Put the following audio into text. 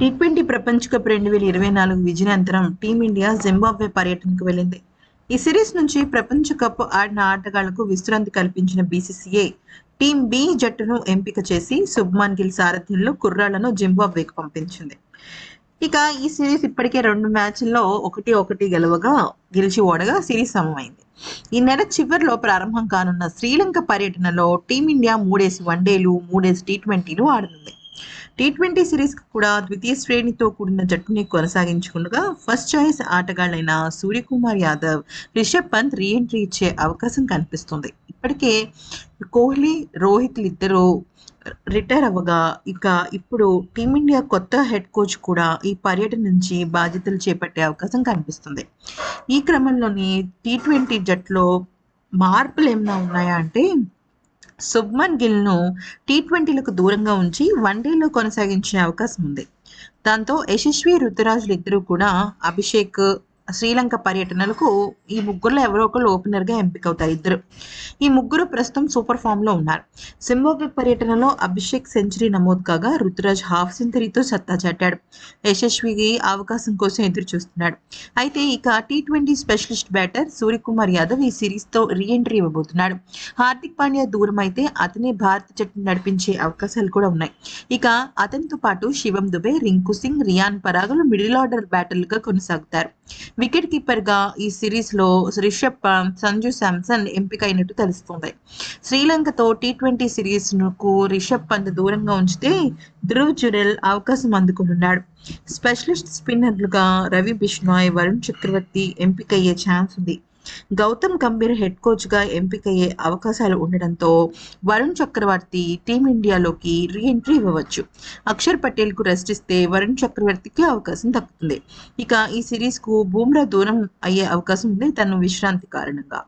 T twenty ప్రపంచ cup రెండు వేల ఇరవై నాలుగు విజయానంతరం టీమిండియా జింబాబ్వే పర్యటనకు వెళ్ళింది. ఈ సిరీస్ నుంచి ప్రపంచ కప్ ఆడిన ఆటగాళ్ళకు విశ్రాంతి కల్పించిన బీసీసీఏ టీం బి జట్టును ఎంపిక చేసి శుభ్మాన్ గిల్ సారథ్యంలో కుర్రాళ్ళను జింబాబ్వేకు పంపించింది. ఇక ఈ సిరీస్ ఇప్పటికే రెండు మ్యాచ్ల్లో ఒకటి ఒకటి గెలవగా గెలిచి ఓడగా సిరీస్ సమమైంది. ఈ నెల చివరిలో ప్రారంభం కానున్న శ్రీలంక పర్యటనలో టీమిండియా మూడేసి వన్డేలు మూడేసి టీ ట్వంటీలు ఆడనుంది. టీ ట్వంటీ సిరీస్ కూడా ద్వితీయ శ్రేణితో కూడిన జట్టుని కొనసాగించుకుండగా ఫస్ట్ చాయిస్ ఆటగాళ్ళైన సూర్యకుమార్ యాదవ్ రిషబ్ పంత్ రీఎంట్రీ ఇచ్చే అవకాశం కనిపిస్తుంది. ఇప్పటికే కోహ్లీ రోహిత్ ఇద్దరు రిటైర్ అవ్వగా ఇక ఇప్పుడు టీమిండియా కొత్త హెడ్ కోచ్ కూడా ఈ పర్యటన నుంచి బాధ్యతలు చేపట్టే అవకాశం కనిపిస్తుంది. ఈ క్రమంలోని టీ ట్వంటీ జట్లో మార్పులు ఏమైనా ఉన్నాయా అంటే శుభ్మన్ గిల్ను టీ ట్వంటీలకు దూరంగా ఉంచి వన్డేలో కొనసాగించే అవకాశం ఉంది. దాంతో యశస్వి రుతురాజులు ఇద్దరూ కూడా అభిషేక్ శ్రీలంక పర్యటనలకు ఈ ముగ్గురులో ఎవరో ఒకరు ఓపెనర్గా ఎంపికవుతారు ఇద్దరు. ఈ ముగ్గురు ప్రస్తుతం సూపర్ ఫామ్లో ఉన్నారు. సింబాబ్వే పర్యటనలో అభిషేక్ సెంచరీ నమోదు కాగా రుతురాజ్ హాఫ్ సెంచరీతో సత్తా చాటాడు. యశస్వికి అవకాశం కోసం ఎదురు చూస్తున్నాడు అయితే ఇక T twenty specialist batter Suryakumar Yadav ఈ సిరీస్తో రీఎంట్రీ ఇవ్వబోతున్నాడు. హార్దిక్ పాండ్యా దూరం అయితే అతనే భారత జట్టు నడిపించే అవకాశాలు కూడా ఉన్నాయి. ఇక అతనితో పాటు శివం దుబే రింకు సింగ్ రియాన్ పరాగులు మిడిల్ ఆర్డర్ బ్యాటర్లుగా కొనసాగుతారు. వికెట్ కీపర్గా ఈ సిరీస్లో రిషబ్ పంత్ సంజు శాంసన్ ఎంపికైనట్టు తెలుస్తుంది. శ్రీలంకతో టీ ట్వంటీ సిరీస్కు రిషబ్ పంత్ దూరంగా ఉంచితే ధ్రువ్ జురెల్ అవకాశం అందుకుంటున్నాడు. స్పెషలిస్ట్ స్పిన్నర్లుగా రవి బిష్నాయ్ వరుణ్ చక్రవర్తి ఎంపికయ్యే ఛాన్స్ ఉంది. గౌతమ్ గంభీర్ హెడ్ కోచ్గా ఎంపికయ్యే అవకాశాలు ఉండడంతో వరుణ్ చక్రవర్తి టీమిండియాలోకి రీఎంట్రీ ఇవ్వవచ్చు. అక్షర్ పటేల్కు రెస్ట్ ఇస్తే వరుణ్ చక్రవర్తికి అవకాశం దక్కుతుంది. ఇక ఈ సిరీస్కు బూమ్రా దూరం అయ్యే అవకాశం ఉంది. తను విశ్రాంతి కారణంగా.